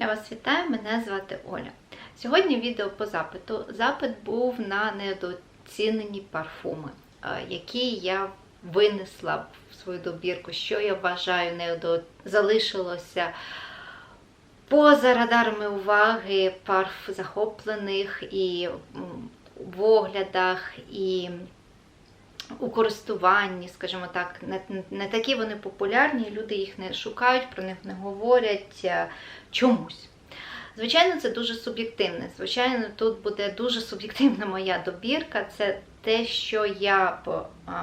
Я вас вітаю, мене звати Оля. Сьогодні відео по запиту. Запит був на недооцінені парфуми, е, які я винесла в свою добірку, що я вважаю недо... залишилося поза радарами уваги парф захоплених і в оглядах, і у користуванні, скажімо так, не, не такі вони популярні, люди їх не шукають, про них не говорять е, чомусь. Звичайно, це дуже суб'єктивне. Звичайно, тут буде дуже суб'єктивна моя добірка. Це те, що я а,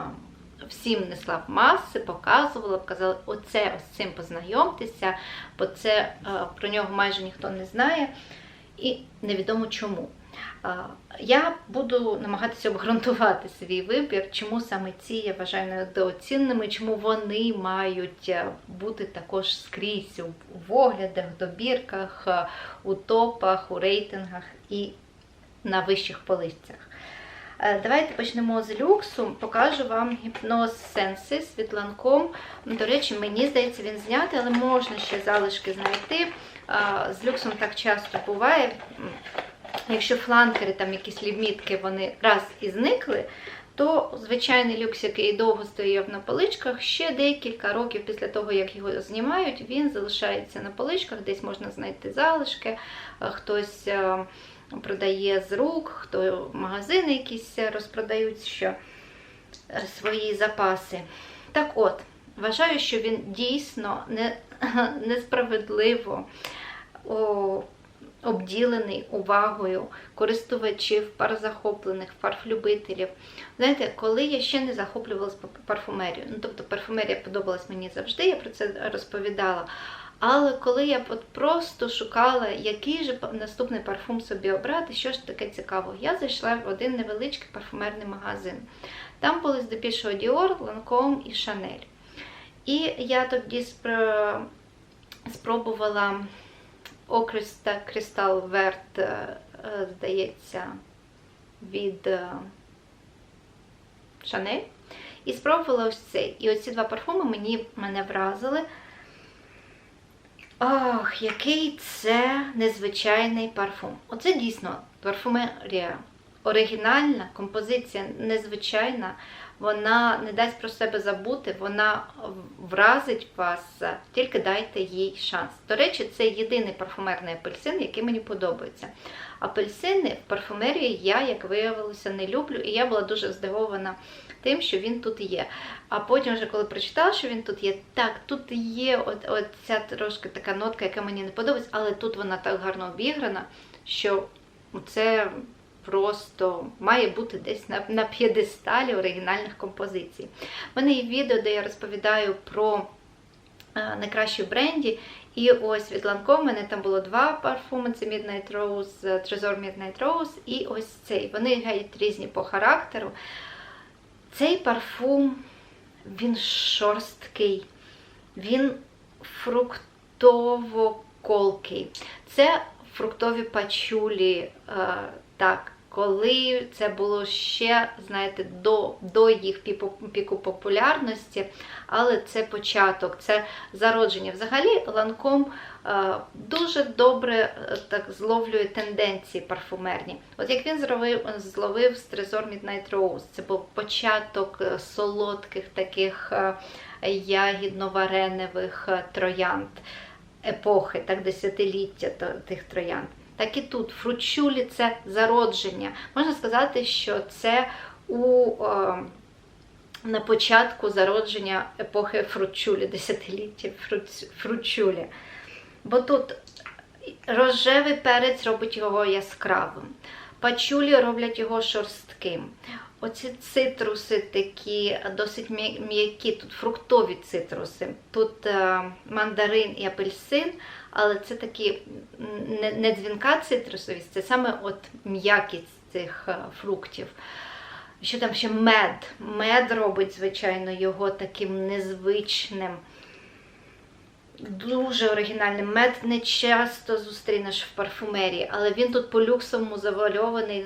всім несла в маси, показувала, казала, оце ось цим познайомтеся, бо це про нього майже ніхто не знає, і невідомо чому. Я буду намагатися обґрунтувати свій вибір, чому саме ці я вважаю недооцінними, чому вони мають е, бути також скрізь у- оглядах, добірках, е, у топах, у рейтингах і на вищих полицях. Е, Давайте почнемо з люксу. Покажу вам гіпноз сенси світланком. До речі, мені здається, він знятий, але можна ще залишки знайти. З люксом так часто буває. Якщо фланкери, там якісь лімітки, вони раз і зникли, то звичайний люкс, який довго стояв на поличках, ще декілька років після того, як його знімають, він залишається на поличках, десь можна знайти залишки, е, хтось е, продає з рук, хто магазини якісь розпродають що е, свої запаси. Так от, вважаю, що він дійсно не, несправедливо о, обділений увагою користувачів, парзахоплених, парфлюбителів. Знаєте, коли я ще не захоплювалася парфумерією, ну тобто парфумерія подобалась мені завжди, я про це розповідала. Але коли я от просто шукала, який же наступний парфум собі обрати, що ж таке цікаво, я зайшла в один невеличкий парфумерний магазин. Там були здебільшого Dior, Lancome і Chanel. І я тоді спробувала Окриста Кристал Верт, е, е, здається, від е, Chanel. І спробувала ось цей. І оці два парфуми мені мене вразили. Ах, який це незвичайний парфум. Оце дійсно парфумерія оригінальна, композиція незвичайна. Вона не дасть про себе забути, вона вразить вас, тільки дайте їй шанс. До речі, це єдиний парфумерний апельсин, який мені подобається. Апельсини в парфумерії я, як виявилося, не люблю, і я була дуже здивована тим, що він тут є. А потім, вже коли прочитала, що він тут є, так, тут є от, ця трошки така нотка, яка мені не подобається, але тут вона так гарно обіграна, що це просто має бути десь на, на п'єдесталі оригінальних композицій. У мене є відео, де я розповідаю про е, найкращі бренді. І ось від Lancome, у мене там було два парфуми: це Midnight Rose, е, Trésor Midnight Rose і ось цей. Вони геть різні по характеру. Цей парфум, він шорсткий, він фруктово-колкий. Це фруктові пачулі, е, так, коли це було ще, знаєте, до, до їх піку, популярності, але це початок, це зародження. Взагалі, ланком е, дуже добре е, так зловлює тенденції парфумерні. От як він зловив, зловив Trésor Midnight Rose, це був початок е, солодких таких ягідно-вареневих троянд епохи, так, десятиліття тих троянд. Так і тут фручулі це зародження. Можна сказати, що це у, е, на початку зародження епохи фручулі, десятиліття фручулі. Бо тут рожевий перець робить його яскравим, пачулі роблять його шорстким. Оці цитруси такі досить м'які, тут фруктові цитруси, тут е, мандарин і апельсин, але це такі не, не дзвінка цитрусовість, це саме от м'якість цих е, фруктів. Що там ще мед? Мед робить, звичайно, його таким незвичним. Дуже оригінальний мед не часто зустрінеш в парфумерії, але він тут по люксовому завальований,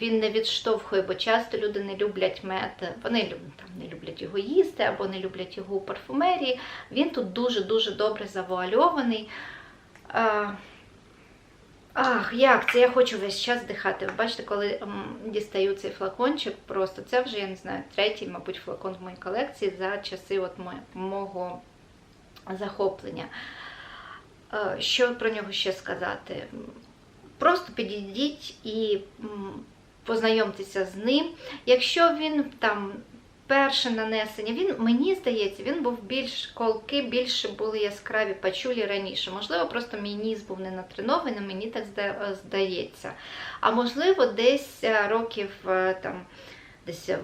він не відштовхує, бо часто люди не люблять мед. Вони там, не люблять його їсти або не люблять його у парфумерії. Він тут дуже-дуже добре завуальований. А, Ах, як це я хочу весь час дихати. Ви бачите, коли дістаю цей флакончик, просто це вже, я не знаю, третій, мабуть, флакон в моїй колекції за часи от мого захоплення. Що про нього ще сказати? Просто підійдіть і познайомтеся з ним. Якщо він там перше нанесення, він, мені здається, він був більш колки, більше були яскраві пачулі раніше. Можливо, просто мій ніс був не натренований, мені так здається. А можливо, десь е, років е, там, десь в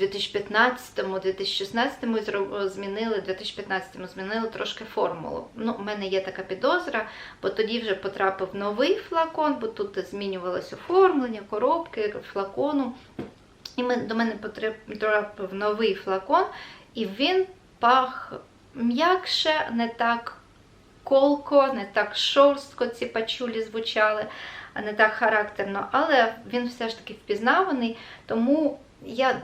2015-2016 зро- змінили, 2015-му змінили трошки формулу. Ну, у мене є така підозра, бо тоді вже потрапив новий флакон, бо тут змінювалося оформлення, коробки, флакону. І ми, до мене потрапив новий флакон, і він пах м'якше, не так колко, не так шорстко ці пачулі звучали, не так характерно, але він все ж таки впізнаваний, тому я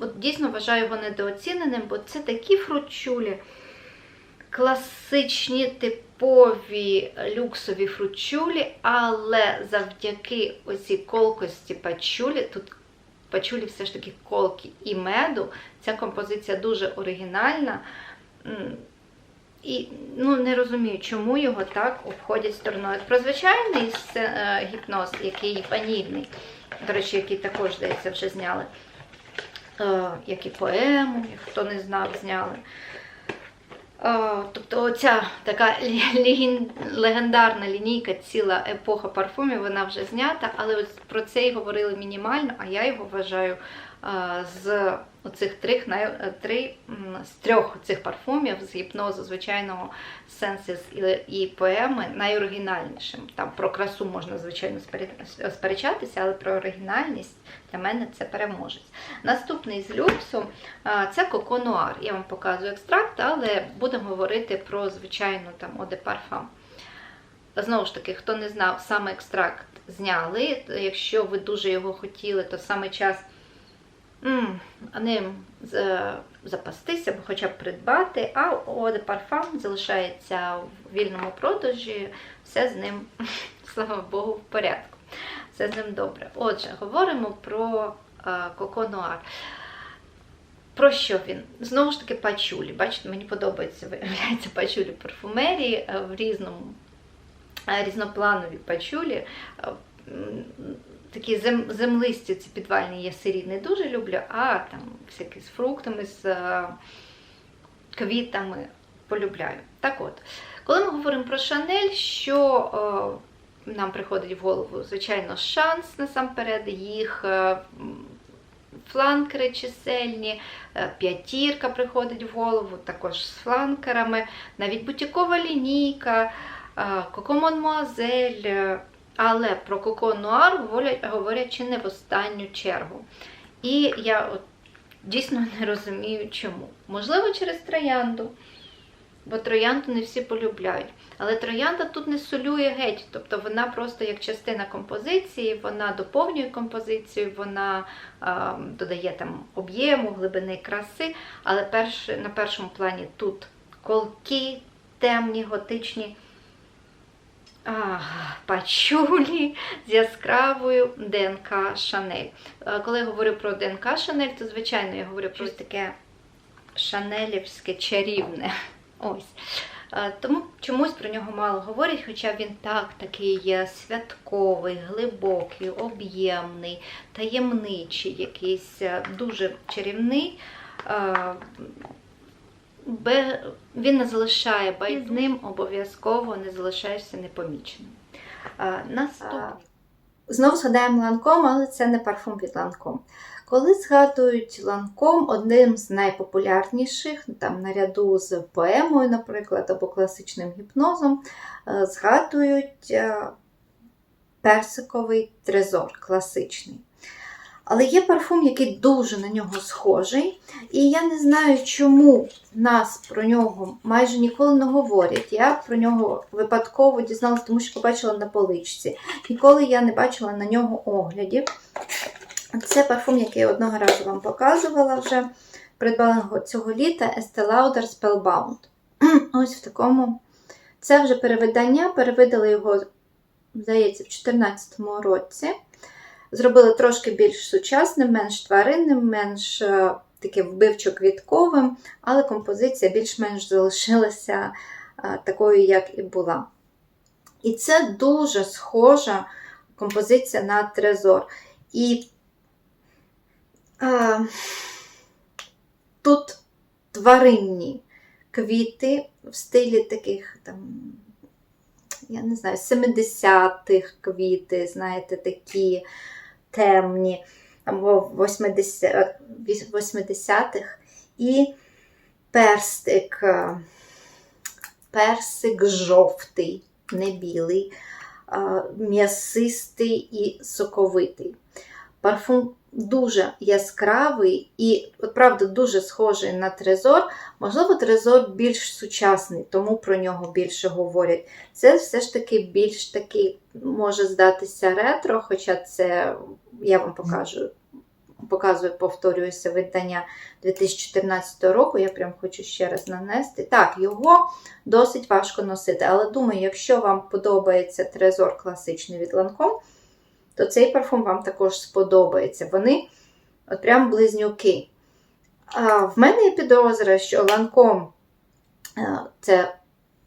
от дійсно вважаю його недооціненим, бо це такі фручулі, класичні, типові люксові фручулі, але завдяки оцій колкості пачулі, тут пачулі все ж таки колки і меду, ця композиція дуже оригінальна. І ну, не розумію, чому його так обходять стороною. Про звичайний е, гіпноз, який панівний, до речі, який також, здається, вже зняли. Е, як і поему, хто не знав, зняли. Тобто оця така легендарна лінійка, ціла епоха парфумів, вона вже знята, але ось про це й говорили мінімально, а я його вважаю з оцих трьох, е, три, з трьох цих парфумів з гіпнозу, звичайного сенсис і, поеми найоригінальнішим. Там про красу можна, звичайно, сперечатися, але про оригінальність для мене це переможець. Наступний з люксу це Коко Нуар. Я вам показую екстракт, але будемо говорити про звичайну там Eau de Знову ж таки, хто не знав, саме екстракт зняли. Якщо ви дуже його хотіли, то саме час ним з- запастися або хоча б придбати, а de Parfum залишається в вільному продажі, все з ним, слава Богу, в порядку. Все з ним добре. Отже, говоримо про Коко Нуар. Про що він? Знову ж таки, пачулі. Бачите, мені подобається, виявляється, пачулі парфумерії е, в різному, е, різнопланові пачулі. Такі зем, землисті ці підвальні я сирі не дуже люблю, а там всякі з фруктами, з е, квітами полюбляю. Так от, коли ми говоримо про Шанель, що е, нам приходить в голову, звичайно, шанс насамперед, їх е, фланкери чисельні, п'ятірка приходить в голову, також з фланкерами, навіть бутікова лінійка, Коко Монмуазель. е, Але про Коко Нуар говорять, чи не в останню чергу. І я от дійсно не розумію, чому. Можливо, через троянду, бо троянду не всі полюбляють. Але троянда тут не солює геть, тобто вона просто як частина композиції, вона доповнює композицію, вона а, додає там об'єму, глибини краси. Але перш, на першому плані тут колки, темні, готичні пачулі з яскравою ДНК Шанель. Е, Коли я говорю про ДНК Шанель, то звичайно я говорю про таке шанелівське чарівне. Ось. Е, Тому чомусь про нього мало говорять, хоча він так такий святковий, глибокий, об'ємний, таємничий, якийсь е, дуже чарівний. Він не залишає, бо з ним обов'язково не залишаєшся непоміченим. Е, Наступний. Знову згадаємо ланком, але це не парфум від ланком. Коли згадують ланком, одним з найпопулярніших, там наряду з поемою, наприклад, або класичним гіпнозом, е, згадують е, персиковий трезор класичний. Але є парфум, який дуже на нього схожий, і я не знаю, чому нас про нього майже ніколи не говорять. Я про нього випадково дізналася, тому що побачила на поличці. Ніколи я не бачила на нього оглядів. Це парфум, який я одного разу вам показувала вже. Придбала його цього літа Estee Lauder Spellbound. Ось в такому. Це вже перевидання, перевидали його здається, в 2014 році. Зробили трошки більш сучасним, менш тваринним, менш е, таким вбивчо-квітковим, але композиція більш-менш залишилася е, такою, як і була. І це дуже схожа композиція на трезор. І е, тут тваринні квіти в стилі таких там, я не знаю, 70-х квіти, знаєте, такі темні, або 80-х. І перстик, е, персик жовтий, не білий, е, м'ясистий і соковитий. Парфум дуже яскравий і, от правда, дуже схожий на трезор. Можливо, трезор більш сучасний, тому про нього більше говорять. Це все ж таки більш такий, може здатися ретро, хоча це я вам покажу. Показую, повторююся, видання 2014 року. Я прям хочу ще раз нанести. Так, його досить важко носити. Але думаю, якщо вам подобається трезор класичний від Lancome, то цей парфум вам також сподобається. Вони от прям близнюки. А в мене є підозра, що Lancome це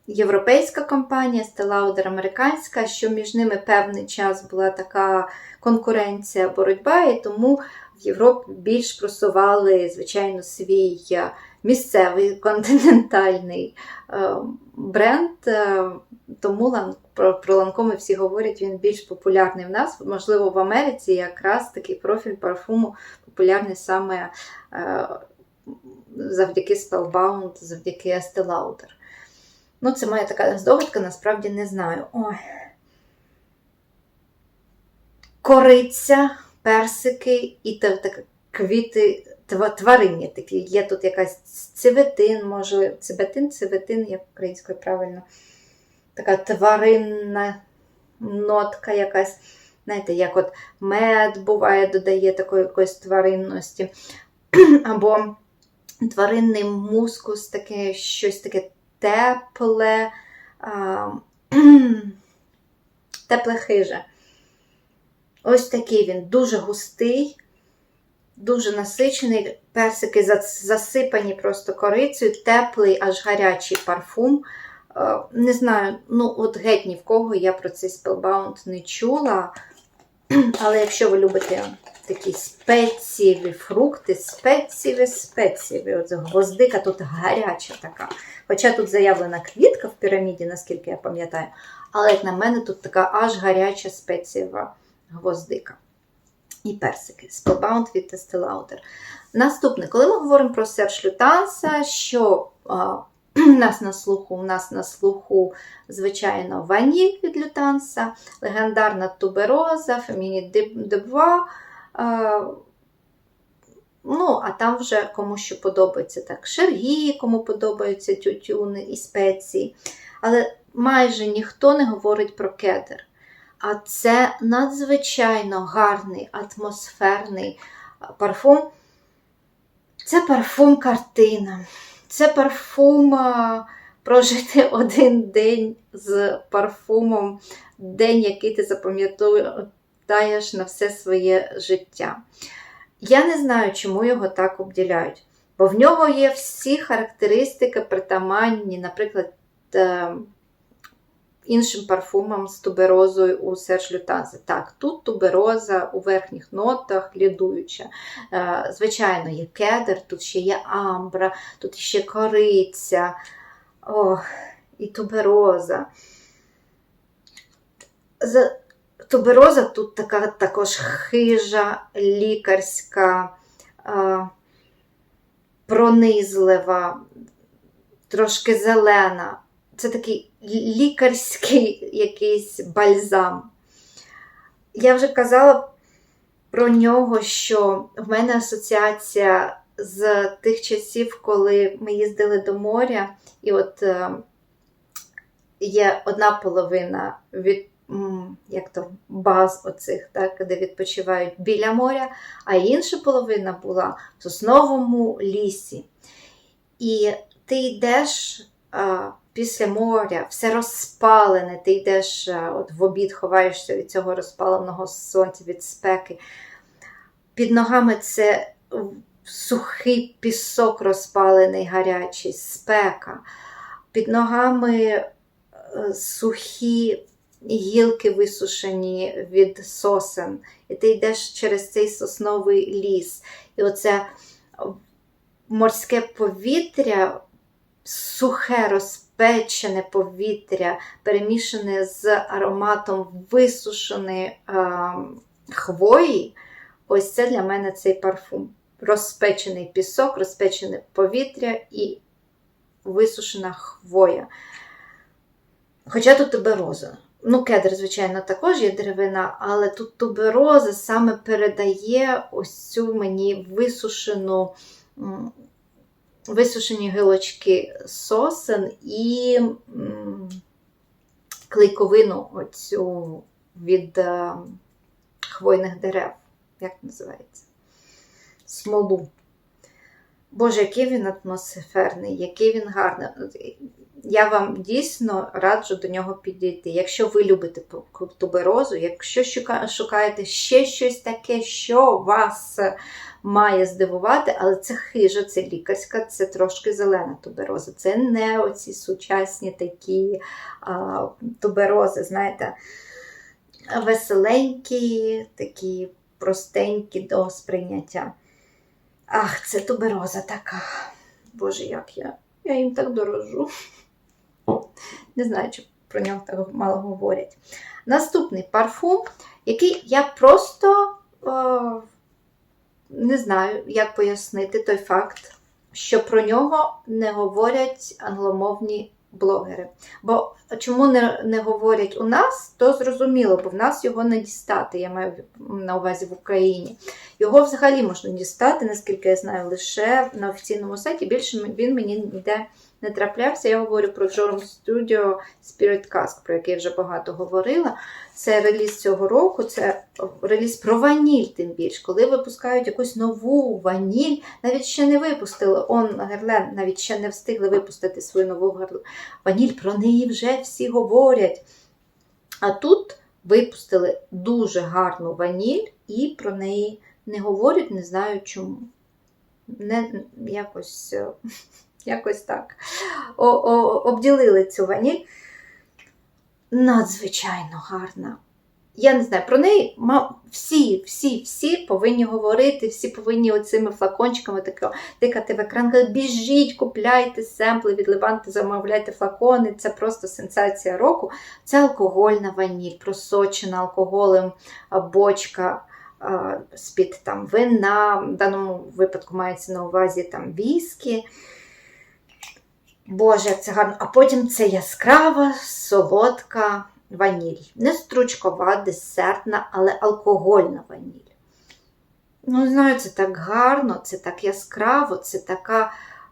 європейська компанія, Стелаудер американська, що між ними певний час була така конкуренція, боротьба, і тому в Європі більш просували, звичайно, свій місцевий континентальний бренд. Тому про, ланкоми всі говорять, він більш популярний в нас. Можливо, в Америці якраз такий профіль парфуму популярний саме завдяки Spellbound, завдяки Estee Lauder. Ну, це моя така здогадка, насправді не знаю. Ой. Кориця, персики і так, квіти тваринні такі. Є тут якась циветин, може, цибетин, циветин, як українською правильно. Така тваринна нотка якась. Знаєте, як от мед буває, додає такої якоїсь тваринності. Або тваринний мускус, таке, щось таке тепле, а, тепле хиже. Ось такий він дуже густий, дуже насичений, персики засипані просто корицею, теплий, аж гарячий парфум. Не знаю, ну от геть ні в кого я про цей Spellbound не чула. Але якщо ви любите такі спецієві фрукти, спецієві, спецієві, от гвоздика тут гаряча така. Хоча тут заявлена квітка в піраміді, наскільки я пам'ятаю, але, як на мене, тут така аж гаряча спецієва гвоздика. І персики. Spellbound від Estee Lauder. Наступне, коли ми говоримо про серж лютанса, що а, нас на слуху, у нас на слуху, звичайно, ваніль від лютанса, легендарна тубероза, Феміні Дебва. Ну, а там вже кому що подобається так, шергі, кому подобаються тютюни і спеції. Але майже ніхто не говорить про кедр. А це надзвичайно гарний атмосферний парфум. Це парфум картина. Це парфум прожити один день з парфумом, день, який ти запам'ятаєш на все своє життя. Я не знаю, чому його так обділяють. Бо в нього є всі характеристики притаманні, наприклад, е, іншим парфумам з туберозою у Серж Лютанзе. Так, тут тубероза у верхніх нотах лідуюча. Е, звичайно, є кедр, тут ще є амбра, тут ще кориця, ох, і тубероза. Тубероза тут така також хижа, лікарська, пронизлива, трошки зелена. Це такий лікарський якийсь бальзам. Я вже казала про нього, що в мене асоціація з тих часів, коли ми їздили до моря, і от е, є одна половина від як то баз оцих, так, де відпочивають біля моря, а інша половина була в сосновому лісі. І ти йдеш а, після моря, все розпалене, ти йдеш е, от в обід, ховаєшся від цього розпаленого сонця, від спеки. Під ногами це сухий пісок розпалений, гарячий, спека. Під ногами е, сухі гілки висушені від сосен. І ти йдеш через цей сосновий ліс. І оце морське повітря, сухе, розпечене повітря, перемішане з ароматом висушеної е, хвої. Ось це для мене цей парфум. Розпечений пісок, розпечене повітря і висушена хвоя. Хоча тут тубероза. Ну, кедр, звичайно, також є деревина, але тут тубероза саме передає ось цю мені висушену, висушені гілочки сосен і клейковину оцю від е, хвойних дерев. Як називається? Смолу. Боже, який він атмосферний, який він гарний. Я вам дійсно раджу до нього підійти. Якщо ви любите туберозу, якщо шукаєте ще щось таке, що вас має здивувати, але це хижа, це лікарська, це трошки зелена тубероза. Це не оці сучасні такі а, туберози, знаєте, веселенькі, такі простенькі до сприйняття. Ах, це тубероза така. Боже, як я. Я їм так дорожу. Не знаю, чи про нього так мало говорять. Наступний парфум, який я просто е, не знаю, як пояснити той факт, що про нього не говорять англомовні блогери. Бо чому не, не говорять у нас, то зрозуміло, бо в нас його не дістати, я маю на увазі в Україні. Його взагалі можна дістати, наскільки я знаю, лише на офіційному сайті. Більше він мені ніде не траплявся. Я говорю про Джорм Studio Spirit Cask, про який я вже багато говорила. Це реліз цього року, це реліз про ваніль, тим більш, коли випускають якусь нову ваніль, навіть ще не випустили. Он Герлен навіть ще не встигли випустити свою нову ваніль, про неї вже всі говорять. А тут випустили дуже гарну ваніль і про неї не говорять, не знаю чому. Не, Якось якось так О, о, обділили цю ваніль. Надзвичайно гарна. Я не знаю, про неї всі, всі, всі повинні говорити, всі повинні оцими флакончиками тикати в екран. Біжіть, купляйте семпли, від Леванти, замовляйте флакони. Це просто сенсація року. Це алкогольна ваніль, просочена алкоголем бочка з-під там вина. В даному випадку мається на увазі там віскі. Боже, як це гарно. А потім це яскрава, солодка ваніль. Не стручкова, десертна, але алкогольна ваніль. Ну, знаю, це так гарно, це так яскраво, це така.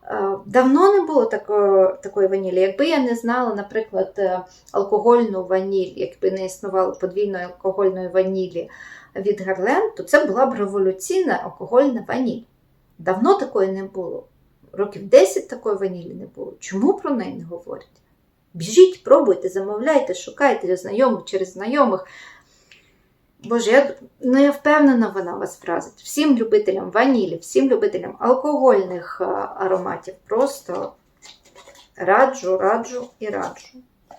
Е, давно не було такої такої ванілі. Якби я не знала, наприклад, е, алкогольну ваніль, якби не існувало подвійної алкогольної ванілі від Гарлен, то це була б революційна алкогольна ваніль. Давно такої не було років 10 такої ванілі не було. Чому про неї не говорять? Біжіть, пробуйте, замовляйте, шукайте знайомих через знайомих. Боже, я ну, я впевнена, вона вас вразить. Всім любителям ванілі, всім любителям алкогольних ароматів. Просто раджу, раджу і раджу.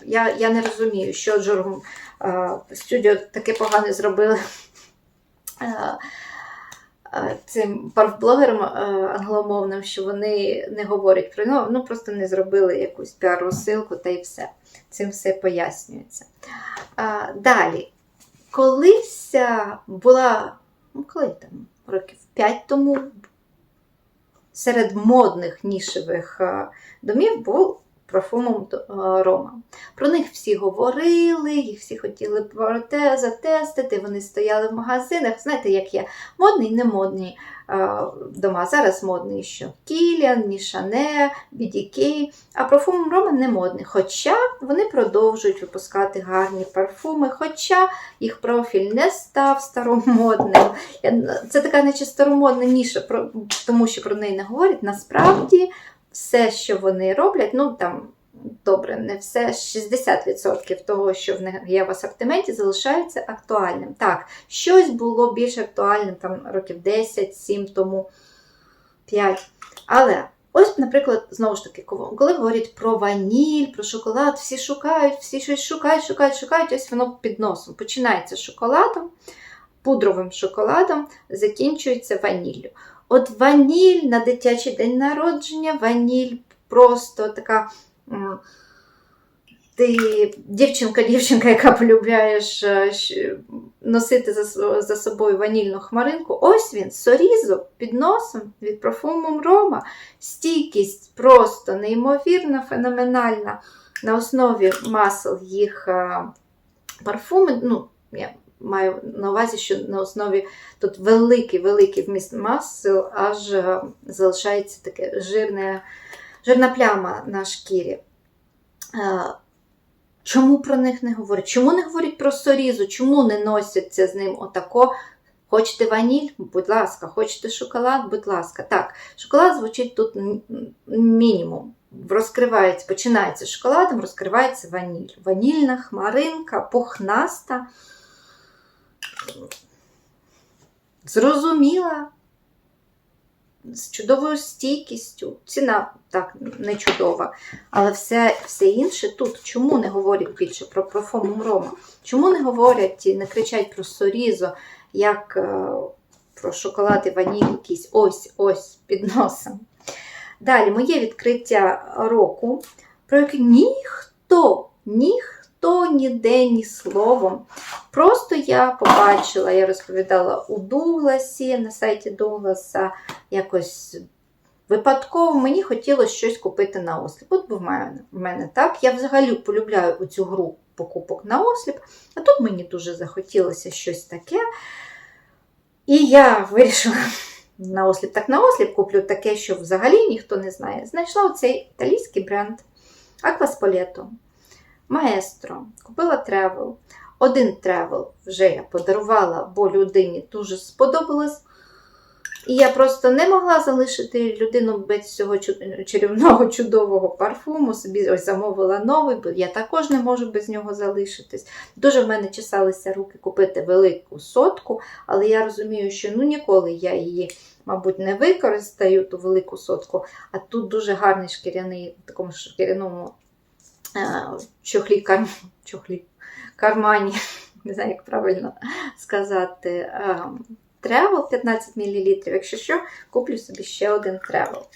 Я я не розумію, що Джоргум студіо таке погане зробили цим парфблогерам англомовним, що вони не говорять про нього, ну просто не зробили якусь піар-розсилку та й все. Цим все пояснюється. А, Далі, колись була, ну коли там, років 5 тому, серед модних нішевих домів був парфумом Рома. Про них всі говорили, їх всі хотіли затестити, вони стояли в магазинах. Знаєте, як є модний, не модні дома. Зараз модний що Кіліан, Нішане, BDK, а парфум Рома не модний. Хоча вони продовжують випускати гарні парфуми, хоча їх профіль не став старомодним. Це така наче старомодна ніша, тому що про неї не говорять. Насправді все, що вони роблять, ну там добре, не все 60% того, що в них є в асортименті, залишається актуальним. Так, щось було більш актуальним там років 10, 7 тому, 5. Але ось, наприклад, знову ж таки, коли говорять про ваніль, про шоколад, всі шукають, всі щось шукають, шукають, шукають, ось воно під носом. Починається з шоколадом, пудровим шоколадом, закінчується ваніллю. От ваніль на дитячий день народження, ваніль просто така. Ти дівчинка-дівчинка, яка полюбляєш е, носити за, собою ванільну хмаринку. Ось він, сорізо під носом від парфуму Рома. Стійкість просто неймовірна, феноменальна. На основі масел їх е, парфуми. Ну, я маю на увазі, що на основі тут великий великий вміст масел, аж е, залишається таке жирне, жирна пляма на шкірі. Е, Чому про них не говорять? Чому не говорять про сорізу? Чому не носяться з ним отако? Хочете ваніль? Будь ласка, хочете шоколад? Будь ласка. Так, шоколад звучить тут мінімум. Розкривається, починається шоколадом, розкривається ваніль. Ванільна хмаринка, пухнаста, зрозуміла, з чудовою стійкістю. Ціна так не чудова. Але все, все інше тут. Чому не говорять більше про парфумум Рома? Чому не говорять і не кричать про сорізо, як е, про шоколад і ваніль якийсь ось-ось під носом? Далі, моє відкриття року, про яке ніхто, ніхто ніде ні словом. Просто я побачила, я розповідала у Дугласі, на сайті Дугласа, якось випадково мені хотілося щось купити на осліп. От був в мене, так. Я взагалі полюбляю цю гру покупок на осліп, а тут мені дуже захотілося щось таке. І я вирішила на осліп, так на осліп куплю таке, що взагалі ніхто не знає. Знайшла оцей італійський бренд Акваспалето, Маестро, купила тревел. Один тревел вже я подарувала, бо людині дуже сподобалось. І я просто не могла залишити людину без цього чарівного чудового парфуму. Собі ось замовила новий, бо я також не можу без нього залишитись. Дуже в мене чесалися руки купити велику сотку, але я розумію, що ну ніколи я її, мабуть, не використаю, ту велику сотку. А тут дуже гарний шкіряний, в такому шкіряному чохлі, кар... чохлі, кармані, не знаю, як правильно сказати. е, тревел 15 мл. Якщо що, куплю собі ще один тревел.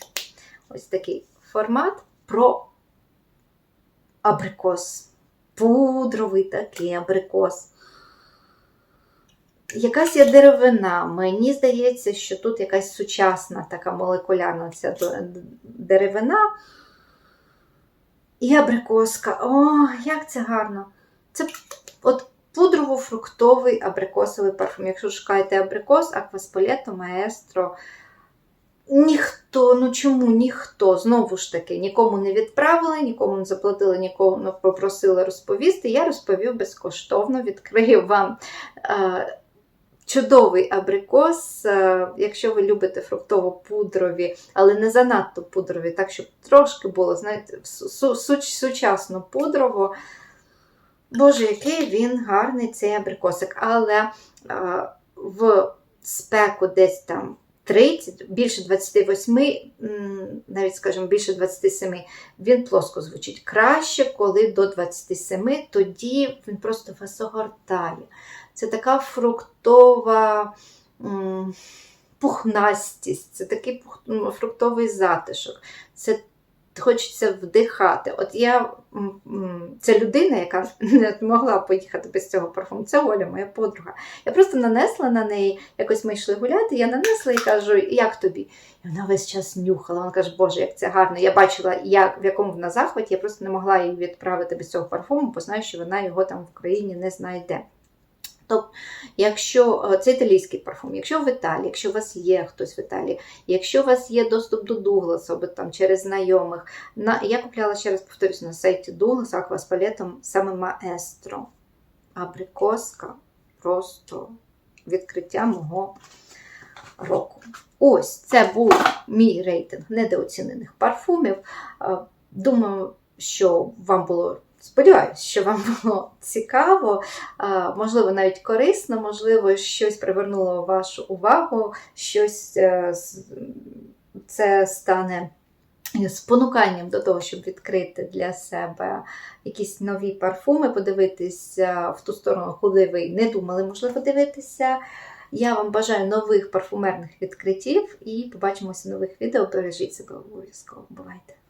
Ось такий формат про абрикос. Пудровий такий абрикос. Якась є деревина. Мені здається, що тут якась сучасна така молекулярна ця деревина. І абрикоска. О, як це гарно! Це от пудрово-фруктовий абрикосовий парфум. Якщо шукаєте абрикос, акваспалето, маестро. Ніхто, ну чому ніхто? Знову ж таки, нікому не відправили, нікому не заплатили, нікому не попросили розповісти. Я розповів безкоштовно, відкрию вам е, чудовий абрикос. Е, якщо ви любите фруктово-пудрові, але не занадто пудрові, так щоб трошки було, знаєте, су- су- сучасно пудрово. Боже, який він гарний цей абрикосик. Але е, в спеку десь там 30, більше 28, навіть, скажімо, більше 27, він плоско звучить. Краще, коли до 27, тоді він просто вас огортає. Це така фруктова пухнастість, це такий фруктовий затишок. Це хочеться вдихати. От я це людина, яка не могла поїхати без цього парфуму. Це Оля, моя подруга. Я просто нанесла на неї, якось ми йшли гуляти, я нанесла і кажу, як тобі? І вона весь час нюхала. Вона каже, Боже, як це гарно. Я бачила, як, в якому вона захваті, я просто не могла її відправити без цього парфуму, бо знаю, що вона його там в країні не знайде. Тобто, якщо е, це італійський парфум, якщо в Італії, якщо у вас є хтось в Італії, якщо у вас є доступ до Дугласа, або там через знайомих, на я купляла ще раз повторюсь на сайті Дуглас акваспалетом саме маестро. Абрикоска просто відкриття мого року. Ось це був мій рейтинг недооцінених парфумів. Е, Думаю, що вам було. Сподіваюсь, що вам було цікаво, можливо, навіть корисно, можливо, щось привернуло вашу увагу, щось е, це стане спонуканням до того, щоб відкрити для себе якісь нові парфуми, подивитися в ту сторону, куди ви не думали, можливо, дивитися. Я вам бажаю нових парфумерних відкриттів і побачимося в нових відео. Бережіть себе обов'язково. Бувайте!